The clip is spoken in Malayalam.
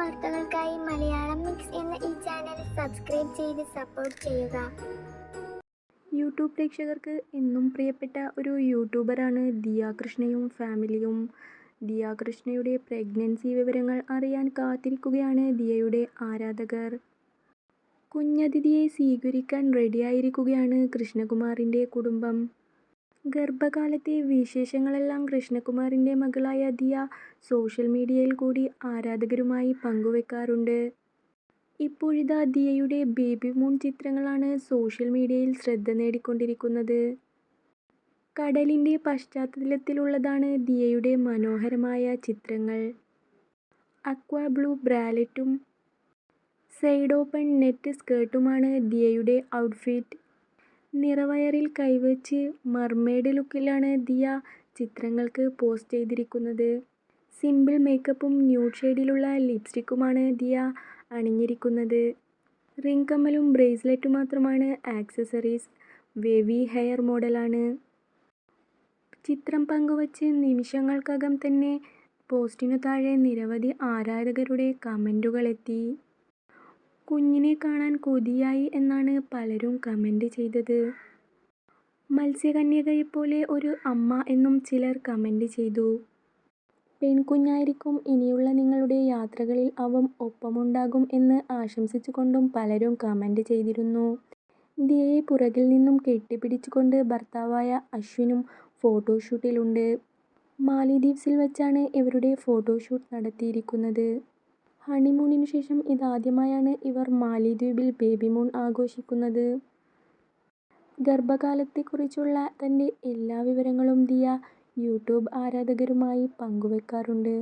വാർത്തകൾക്കായി മലയാളം മിക്സ് എന്ന ഈ ചാനൽ സബ്സ്ക്രൈബ് ചെയ്ത് സപ്പോർട്ട് ചെയ്യുക. യൂട്യൂബ് പ്രേക്ഷകർക്ക് എന്നും പ്രിയപ്പെട്ട ഒരു യൂട്യൂബറാണ് ദിയ കൃഷ്ണയും ഫാമിലിയും. ദിയ കൃഷ്ണയുടെ പ്രഗ്നൻസി വിവരങ്ങൾ അറിയാൻ കാത്തിരിക്കുകയാണ് ദിയയുടെ ആരാധകർ. കുഞ്ഞതിഥിയെ സ്വീകരിക്കാൻ റെഡിയായിരിക്കുകയാണ് കൃഷ്ണകുമാറിന്റെ കുടുംബം. ഗർഭകാലത്തെ വിശേഷങ്ങളെല്ലാം കൃഷ്ണകുമാറിന്റെ മകളായ ദിയ സോഷ്യൽ മീഡിയയിൽ കൂടി ആരാധകരുമായി പങ്കുവെക്കാറുണ്ട്. ഇപ്പോഴിതാ ദിയയുടെ ബേബി മൂൺ ചിത്രങ്ങളാണ് സോഷ്യൽ മീഡിയയിൽ ശ്രദ്ധ നേടിക്കൊണ്ടിരിക്കുന്നത്. കടലിന്റെ പശ്ചാത്തലത്തിലുള്ളതാണ് ദിയയുടെ മനോഹരമായ ചിത്രങ്ങൾ. അക്വാ ബ്ലൂ ബ്രാലറ്റും സൈഡ് ഓപ്പൺ നെറ്റ് സ്കേർട്ടുമാണ് ദിയയുടെ ഔട്ട്ഫിറ്റ്. നിറവയറിൽ കൈവച്ച് മർമെയ്ഡ് ലുക്കിലാണ് ദിയ ചിത്രങ്ങൾക്ക് പോസ്റ്റ് ചെയ്തിരിക്കുന്നത്. സിമ്പിൾ മേക്കപ്പും ന്യൂഡ് ഷെയ്ഡിലുള്ള ലിപ്സ്റ്റിക്കുമാണ് ദിയ അണിഞ്ഞിരിക്കുന്നത്. റിംഗ് കമ്മലും ബ്രേസ്ലെറ്റും മാത്രമാണ് ആക്സസറീസ്. വേവി ഹെയർ മോഡലാണ്. ചിത്രം പങ്കുവച്ച് നിമിഷങ്ങൾക്കകം തന്നെ പോസ്റ്റിനു താഴെ നിരവധി ആരാധകരുടെ കമന്റുകളെത്തി കുഞ്ഞിനെ കാണാൻ കൊതിയായി എന്നാണ് പലരും കമന്റ് ചെയ്തത്. മത്സ്യകന്യകയെപ്പോലെ ഒരു അമ്മ എന്നും ചിലർ കമന്റ് ചെയ്തു. പെൺകുഞ്ഞായിരിക്കും ഇനിയുള്ള നിങ്ങളുടെ യാത്രകളിൽ അവൻ ഒപ്പമുണ്ടാകും എന്ന് ആശംസിച്ചുകൊണ്ടും പലരും കമന്റ് ചെയ്തിരുന്നു. ദിയയെ പുറകിൽ നിന്നും കെട്ടിപ്പിടിച്ചുകൊണ്ട് ഭർത്താവായ അശ്വിനും ഫോട്ടോഷൂട്ടിലുണ്ട്. മാലിദ്വീപ്സിൽ വെച്ചാണ് ഇവരുടെ ഫോട്ടോഷൂട്ട് നടത്തിയിരിക്കുന്നത്. ഹണിമൂണിനു ശേഷം ഇതാദ്യമായാണ് ഇവർ മാലിദ്വീപിൽ ബേബി മൂൺ ആഘോഷിക്കുന്നത്. ഗർഭകാലത്തെക്കുറിച്ചുള്ള തന്റെ എല്ലാ വിവരങ്ങളും ദിയ യൂട്യൂബ് ആരാധകരുമായി പങ്കുവെക്കാറുണ്ട്.